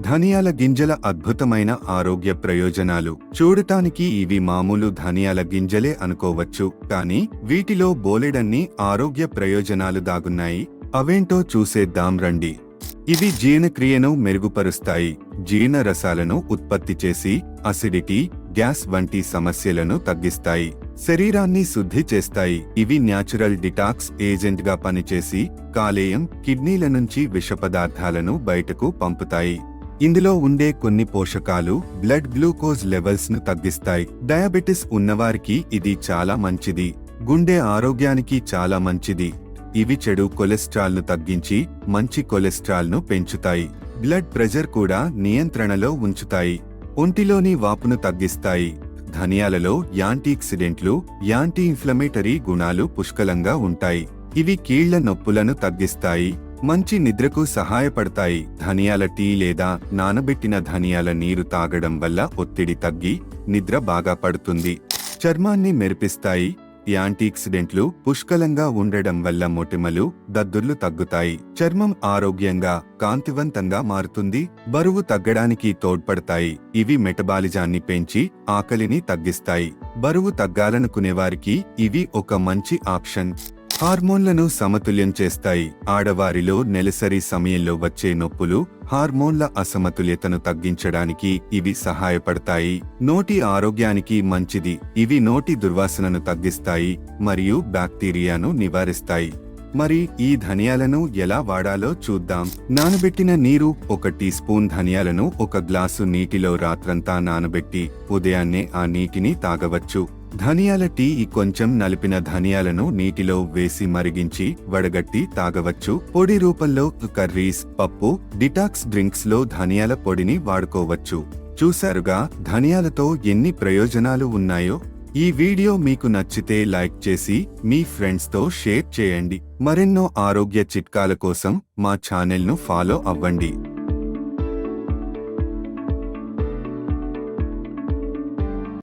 ధనియాల గింజల అద్భుతమైన ఆరోగ్య ప్రయోజనాలు. చూడటానికి ఇవి మామూలు ధనియాల గింజలే అనుకోవచ్చు కానీ వీటిలో బోలెడన్ని ఆరోగ్య ప్రయోజనాలు దాగున్నాయి. అవేంటో చూసేద్దాం రండి. ఇవి జీర్ణక్రియను మెరుగుపరుస్తాయి. జీర్ణరసాలను ఉత్పత్తి చేసి అసిడిటీ గ్యాస్ వంటి సమస్యలను తగ్గిస్తాయి. శరీరాన్ని శుద్ధి చేస్తాయి. ఇవి న్యాచురల్ డిటాక్స్ ఏజెంట్గా పనిచేసి కాలేయం కిడ్నీల నుంచి విష పదార్థాలను బయటకు పంపుతాయి. ఇందులో ఉండే కొన్ని పోషకాలు బ్లడ్ గ్లూకోజ్ లెవెల్స్ను తగ్గిస్తాయి. డయాబెటిస్ ఉన్నవారికి ఇది చాలా మంచిది. గుండె ఆరోగ్యానికి చాలా మంచిది. ఇవి చెడు కొలెస్ట్రాల్ను తగ్గించి మంచి కొలెస్ట్రాల్ను పెంచుతాయి. బ్లడ్ ప్రెషర్ కూడా నియంత్రణలో ఉంచుతాయి. ఒంటిలోని వాపును తగ్గిస్తాయి. ధనియాలలో యాంటీఆక్సిడెంట్లు యాంటీ ఇన్ఫ్లమేటరీ గుణాలు పుష్కలంగా ఉంటాయి. ఇవి కీళ్ళ నొప్పులను తగ్గిస్తాయి. మంచి నిద్రకు సహాయపడతాయి. ధనియాల టీ లేదా నానబెట్టిన ధనియాల నీరు తాగడం వల్ల ఒత్తిడి తగ్గి నిద్ర బాగా పడుతుంది. చర్మాన్ని మెరిపిస్తాయి. యాంటీఆక్సిడెంట్లు పుష్కలంగా ఉండడం వల్ల మొటిమలు దద్దుర్లు తగ్గుతాయి. చర్మం ఆరోగ్యంగా కాంతివంతంగా మారుతుంది. బరువు తగ్గడానికి తోడ్పడతాయి. ఇవి మెటబాలిజాన్ని పెంచి ఆకలిని తగ్గిస్తాయి. బరువు తగ్గాలనుకునేవారికి ఇవి ఒక మంచి ఆప్షన్. హార్మోన్లను సమతుల్యం చేస్తాయి. ఆడవారిలో నెలసరి సమయంలో వచ్చే నొప్పులు హార్మోన్ల అసమతుల్యతను తగ్గించడానికి ఇవి సహాయపడతాయి. నోటి ఆరోగ్యానికి మంచిది. ఇవి నోటి దుర్వాసనను తగ్గిస్తాయి మరియు బ్యాక్టీరియాను నివారిస్తాయి. మరి ఈ ధనియాలను ఎలా వాడాలో చూద్దాం. నానబెట్టిన నీరు ఒక టీ స్పూన్ ధనియాలను ఒక గ్లాసు నీటిలో రాత్రంతా నానబెట్టి ఉదయాన్నే ఆ నీటిని తాగవచ్చు. ధనియాల టీ ఈ కొంచెం నలిపిన ధనియాలను నీటిలో వేసి మరిగించి వడగట్టి తాగవచ్చు. పొడి రూపంలో కర్రీస్ పప్పు డిటాక్స్ డ్రింక్స్లో ధనియాల పొడిని వాడుకోవచ్చు. చూశారుగా ధనియాలతో ఎన్ని ప్రయోజనాలు ఉన్నాయో? ఈ వీడియో మీకు నచ్చితే లైక్ చేసి మీ ఫ్రెండ్స్తో షేర్ చేయండి. మరెన్నో ఆరోగ్య చిట్కాల కోసం మా ఛానల్ను ఫాలో అవ్వండి.